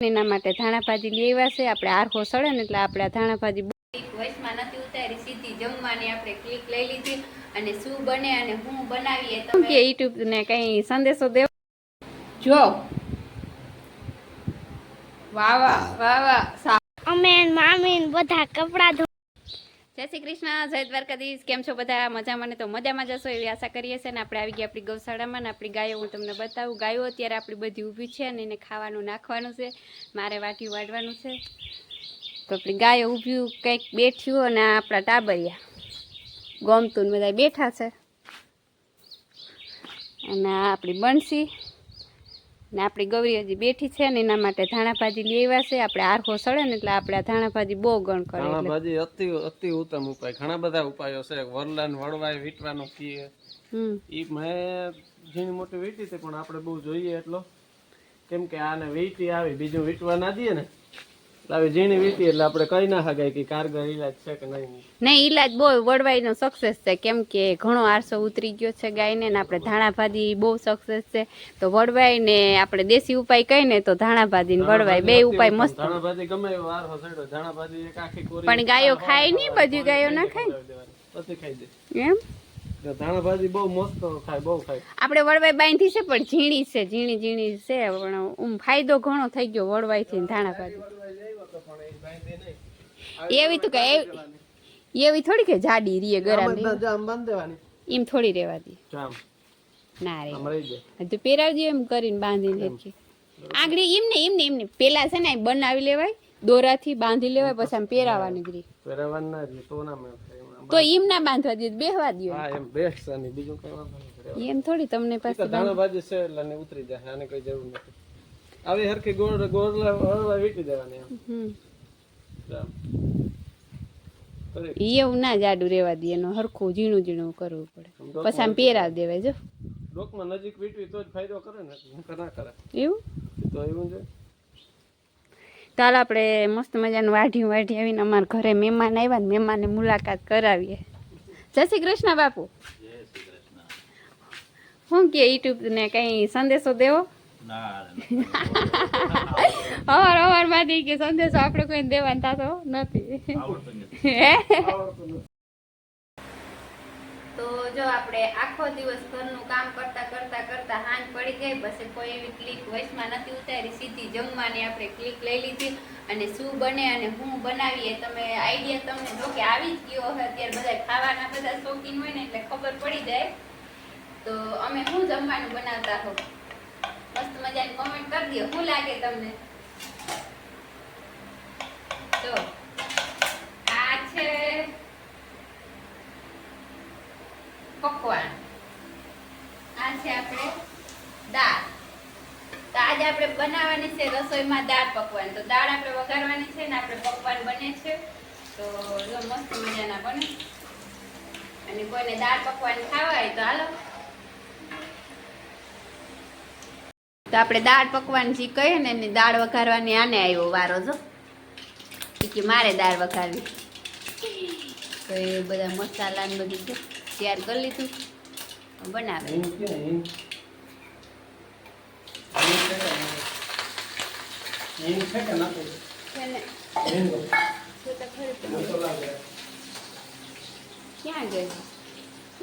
એના માટે ધાણા ભાજી લઈ આવ્યા છે. આપણે આરખો સળે ને એટલે આપણે આ ધાણા ભાજી વચમાં નથી ઉતારી સીધી. જમવાની આપણે ક્લિક લઈ લીધી અને શું બને અને હું બનાવીએ તમે કે યુટ્યુબ ને કઈ સંદેશો દેવો જો. વાહ વાહ વાહ વાહ. અમે મામી બધા કપડા જય શ્રી કૃષ્ણ, જય દ્વારકાધીશ. કેમ છો બધા? મજામાં ને તો મજામાં જશો એવી આશા કરીએ છીએ ને આપણે આવી ગયા આપણી ગૌશાળામાં ને આપણી ગાયો હું તમને બતાવું. ગાયો અત્યારે આપણી બધી ઊભી છે અને એને ખાવાનું નાખવાનું છે. મારે વાટી વાળવાનું છે. તો આપણી ગાયો ઊભ્યું કંઈક બેઠ્યું અને આપણા ટાબરિયા. ગમતું બધા બેઠા છે. અને આ આપણી બંસી ને આપણી ગૌરી હજી બેઠી છે ને એના માટે ધાણા ભાજી લઈ આવ્યા છે. આપણે આરખો સળે ને એટલે આપણે આ ધાણા ભાજી બહુ ગણ કરે ધાણા ભાજી અતિ અતિ ઉત્તમ ઉપાય. ઘણા બધા ઉપાયો છે. વરલાન વળવાય વીટવાનો કીએ. ઈ મેં ઝીણી મોટી વીટી હતી પણ આપણે બહુ જોઈએ એટલો. કેમ કે આને વીટી આવી બીજું વીટવા ના દઈએ ને. આવી ઝીણી વીટી એટલે આપણે કહી ના શકાય કે કારગર ઈલાજ છે કે નહીં. નહીં ઈલાજ બહુ વડવાઈનો સક્સેસ છે. કેમ કે ઘણો આરસો ઉતરી ગયો છે ગાયને ને આપણે ધાણા ભાજી બહુ સક્સેસ છે. તો વડવાઈ ને આપણે દેશી ઉપાય કહીને તો ધાણા ભાજી ને વડવાઈ બે ઉપાય મસ્ત. ધાણા ભાજી ગમે એવો આરસો હસેડો ધાણા ભાજી એક આખી કોરી પણ ગાયો ખાય નહીં બધી ગાયો ના ખાય? પછી ખાઈ દે. એમ? તો ધાણા ભાજી બહુ મસ્ત થાય બહુ ખાય. આપણે વડવાઈ બાંધી છે પણ ઝીણી છે ઝીણી ઝીણી છે પણ ફાયદો ઘણો થઈ ગયો વડવાઈથી થી ધાણા ભાજી એવી તો કે એવી- થોડી કે જાડી રીએ ગરમ એમ થોડી રહેવા દે ના રે. આમ તો પહેરાવજો એમ કરીને બાંધીને હેરખી આંગળી એમને એમને એમને. પેલા છે ને બનાવી લેવાય દોરાથી બાંધી લેવાય પછી આમ પહેરાવાની ગરી રહી ના રહે તો ના. તો એમ ના બાંધવા દે બેહવા દો હા એમ બેસ અને બીજું કઈ વાંધો નહીં. એમ થોડી તમને પાછું પાસે ભાજી છે એટલે ઉતરી જાય આને કઈ જરૂર નથી. આવી હરખી ગોળ ગોળ હળવા વીટી દેવાની એમ. એવું ના જાડું રહેવા દે એનું હરખું ઝીણું ઝીણું કરવું પડે. પછી આમ પહેરાવી દેવાય જો. ડોકમાં નજીક વીટવી તો જ ફાયદો કરે ને નકર ના કરે. એવું? તો એવું છે તો આપણે મસ્ત મજાનું વાઢી વાઢી આવીને અમારા ઘરે મહેમાન આવ્યા ને મહેમાનને મુલાકાત કરાવીએ. જય શ્રી કૃષ્ણ બાપુ. શું કે યુટ્યુબ ને કઈ સંદેશો દેવો? અવાર અવારમાંથી કે સંદેશો આપણે કોઈ દેવાનો થતો નથી. તો જો આપણે આખો દિવસ ઘરનું કામ કરતા કરતા કરતા હાંજ પડી ગઈ પછી કોઈ એવી ક્લિક વોઇસમાં નથી ઉતારી સીધી જમવાની આપણે ક્લિક લઈ લીધી અને શું બને અને હું બનાવીએ તમે આઈડિયા તમને જો કે આવી જ ગયો હોય અત્યારે બધા ખાવાના બધા શોખીન હોય ને એટલે ખબર પડી જાય. તો અમે શું જમવાનું બનાવતા હો? મસ્ત મજાની કોમેન્ટ કરી દો શું લાગે તમને? તો આ છે પકવાન. આ છે આપણે દાળ. તો આજે આપણે બનાવવાની છે રસોઈમાં દાળ પકવાન. તો દાળ આપણે વઘારવાની છે ને આપણે પકવાન બને છે. તો જો મસ્ત મજાના બને. અને કોઈને દાળ પકવાન ખાવા હોય તો હાલો. તો આપણે દાળ પકવાન જે કહીએ ને એની દાળ વઘારવાની આને આવ્યો વારો જો. કે મારે દાળ વઘારવી. તો એ બધા મસાલા ને બધું છે તૈયાર કરી લીધું. બનાવે. ક્યાં ગયો?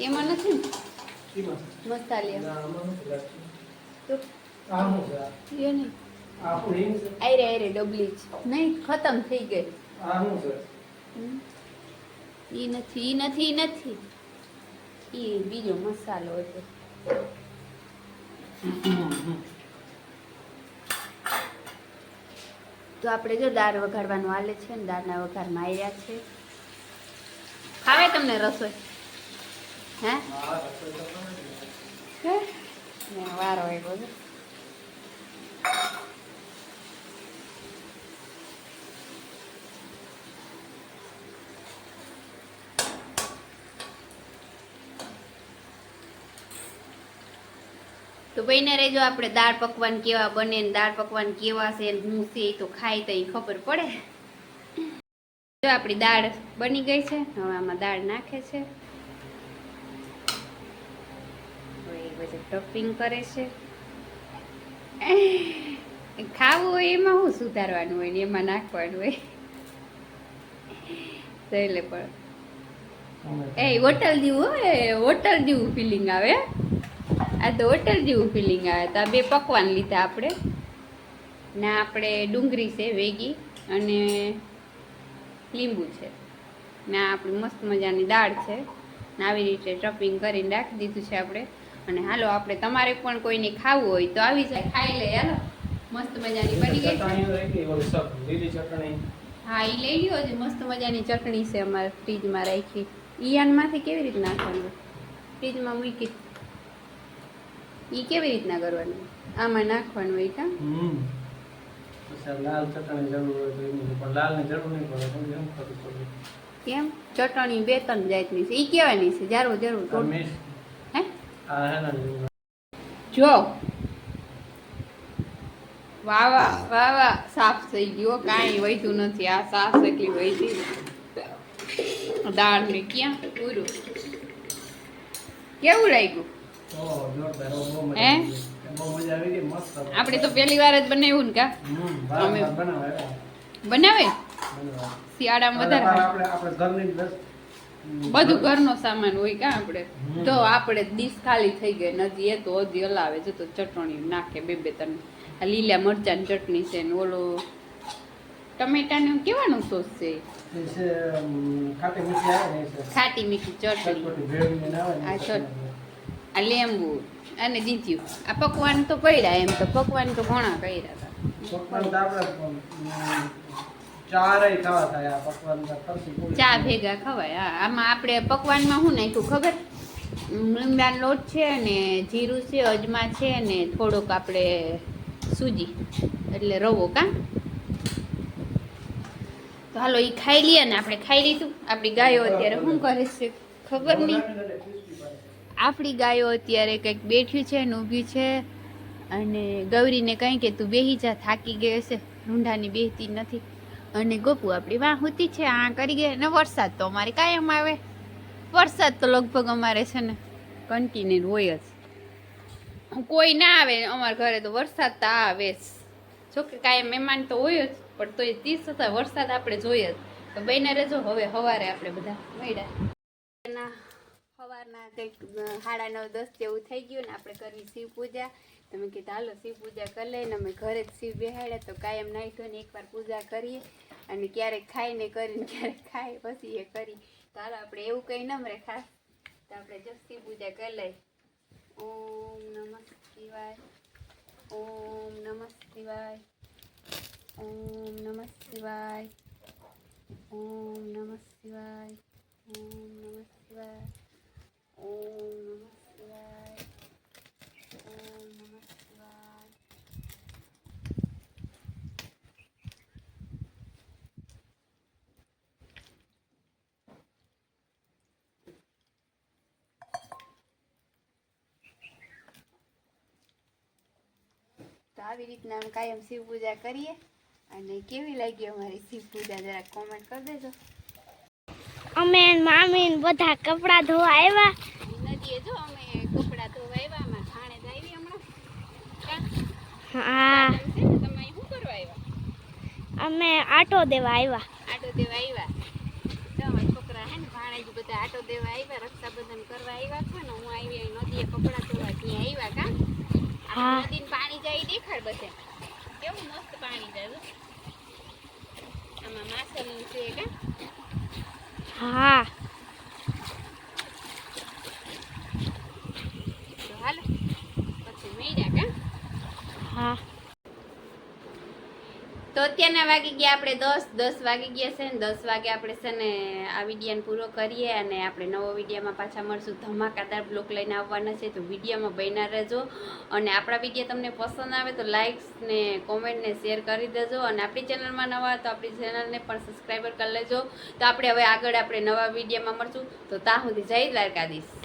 એમાં નથી મસાલિયા. તો? એ નહીં? આયરે આયરે ડબલી નહીં ખતમ થઈ ગઈ. ઈ નથી ઈ નથી ઈ નથી. ઈ બીજો મસાલો હતો. તો આપણે જો દાળ વઘારવાનું હાલે છે ને દાળના વઘારમાં આવ્યા છે. ખાવે તમને રસોઈ? હે? હે ને. વારો આવ્યો છે. તો ભાઈને રેજો આપણે દાળ પકવાન કેવા બને ને દાળ પકવાન કેવા છે ને હું છે તો ખાય તો ખબર પડે. જો આપણી દાળ બની ગઈ છે હવે આમાં દાળ નાખે છે. હવે ટફિંગ કરે છે. ખાવું હોય એમાં શું સુધારવાનું હોય ને એમાં નાખવાનું હોય. એટલે પણ. એ હોટલ જેવું હોય હોટલ જેવું ફિલિંગ આવે. આ તો હોટલ જેવું ફિલિંગ આવે. તો આ બે પકવાન લીધા આપણે. ના આપણે ડુંગળી છે વેગી અને લીંબુ છે. ના આપણી મસ્ત મજાની દાળ છે. ને આવી રીતે ટપિંગ કરીને રાખી દીધું છે આપણે. અને હાલો આપણે તમારે પણ કોઈને ખાવું હોય તો આવી જાય. ખાઈ લે હાલો. મસ્ત મજાની બની ગઈ હા એ લઈ લ્યો છે મસ્ત મજાની ચટણી છે અમારે ફ્રીજમાં રાખી. ઈયાનમાંથી કેવી રીતના નાખવાનું? ફ્રીજમાં મૂકી. ઈ કેવી રીતના કરવાનું? આમાં નાખવાનું હોય કા? લાલ ચટણી જરૂર હોય તો એની પણ લાલની જરૂર નહીં પડે એમ ખરું પડે. કેમ? ચટણી બે ત્રણ જાતની છે. એ કહેવાની છે? જરૂર જરૂર હે? જો. વાવા વાહ સાફ થઈ ગયો કાંઈ વહીતું નથી. આ સાફ એટલી વહીતી દાળ ને ક્યાં? પૂરું. કેવું લાગ્યું? હે? આપણે તો પહેલી વાર જ બનાવ્યું ને કા? અમે- બનાવે. શિયાળામાં વધારે. બધું ઘરનો સામાન હોય કા આપણે? તો આપણે ડીશ ખાલી થઈ ગઈ નજી એ તો હજી હલાવે છે તો ચટણી નાખે બે બે ત્રણ. આ લીલા મરચાંની ચટણી છે ને ઓલો ટમેટાનું કેવાનું સોસ છે? ખાટી મીઠી ચટણી આ એ છે. ચટ- આ લીંબુ અને જીત્યું આ પકવાન તો પડ્યા એમ તો પકવાન તો ઘણા કર્યા હતા. ચા ભેગા ખવાય હા આમાં આપણે પકવાનમાં શું નાખ્યું ખબર? લીમડાનો લોટ છે ને જીરું છે અજમા છે ને થોડોક આપણે સૂજી એટલે રવો કા? તો હાલો એ ખાઈ લઈએ ને આપણે ખાઈ લીધું આપણી ગાયો અત્યારે શું કરે છે ખબર નહીં. આપણી ગાયો અત્યારે કંઈક બેઠ્યું છે, ને ઊભી છે. અને ગૌરીને કંઈ કે, તું બેહી જા, થાકી ગઈ હશે. રૂંઢાની બેહતી નથી. અને ગોપુ આપણી વાહ હોતી છે, આ કરી ગઈ. ને વરસાદ તો અમારે કાયમ આવે. વરસાદ તો લગભગ અમારે છે ને કન્ટિન્યુ હોય જ. કોઈ ના આવે, અમારા ઘરે તો વરસાદ તો આવે જ. જોકે કાંઈ મહેમાન તો હોય જ, પણ તોય ત્રીસ થતા વરસાદ આપણે જોઈએ જ. તો બહેને રહેજો, હવે સવારે આપણે બધા મળ્યા. સવારના કંઈક સાડા નવ, દસ જેવું થઈ ગયું ને આપણે કરવી શિવ પૂજા. તમે કીધું, હાલો, શિવ પૂજા કરી લઈને અમે ઘરે જ શિવ બેહાડ્યા તો કાયમ નાહી ધોઈને એકવાર પૂજા કરીએ અને ક્યારેક ખાઈને કરીને ક્યારેક ખાય, પછી એ કરી. તો હાલો, આપણે એવું કંઈ ન મળે ખાસ. તો આપણે જો શિવ પૂજા કરી લઈએ. ઓમ નમઃ શિવાય, ઓમ નમઃ શિવાય, ઓમ નમઃ શિવાય, ઓમ નમઃ શિવાય, ઓમ નમઃ શિવાય. તો આવી રીતના અમે કાયમ શિવ પૂજા કરીએ. અને કેવી લાગી અમારી શિવ પૂજા, જરા કોમેન્ટ કરી દેજો. અમે મામી બધા કપડા ધોવા આવ્યા નદીએ જો અમે કપડા ધોવા આવ્યા અમારા ભાણે જ આવી હમણાં કાં? હા. તમે શું કરવા આવ્યા? અમે આટો દેવા આવ્યા. આટો દેવા આવ્યા? છોકરા હે ને ભાણેજ બધા આટો દેવા આવ્યા રક્ષાબંધન કરવા આવ્યા છે ને હું આવી નદીએ કપડાં ધોવા ત્યાં આવ્યા કા હા. નદીને પાણી જાય દેખાડ બધે. કેવું મસ્ત પાણી જાય આમાં માછલીનું છે કા? હા તો હાલો પછી મળ્યા કા હા અત્યારના વાગી ગયા આપણે દસ દસ વાગી ગયા છે ને દસ વાગે આપણે છે ને આ વિડીયાને પૂરો કરીએ અને આપણે નવો વિડીયામાં પાછા મળશું. ધમાકાદાર બ્લોક લઈને આવવાના છે, તો વિડીયામાં બન્યા રહેજો. અને આપણા વીડિયો તમને પસંદ આવે તો લાઇક્સ ને કોમેન્ટને શેર કરી દેજો. અને આપણી ચેનલમાં નવા તો આપણી ચેનલને પણ સબસ્ક્રાઈબર કરી લેજો. તો આપણે હવે આગળ આપણે નવા વિડીયામાં મળશું. તો ત્યાં સુધી જય દ્વારકાધીશ.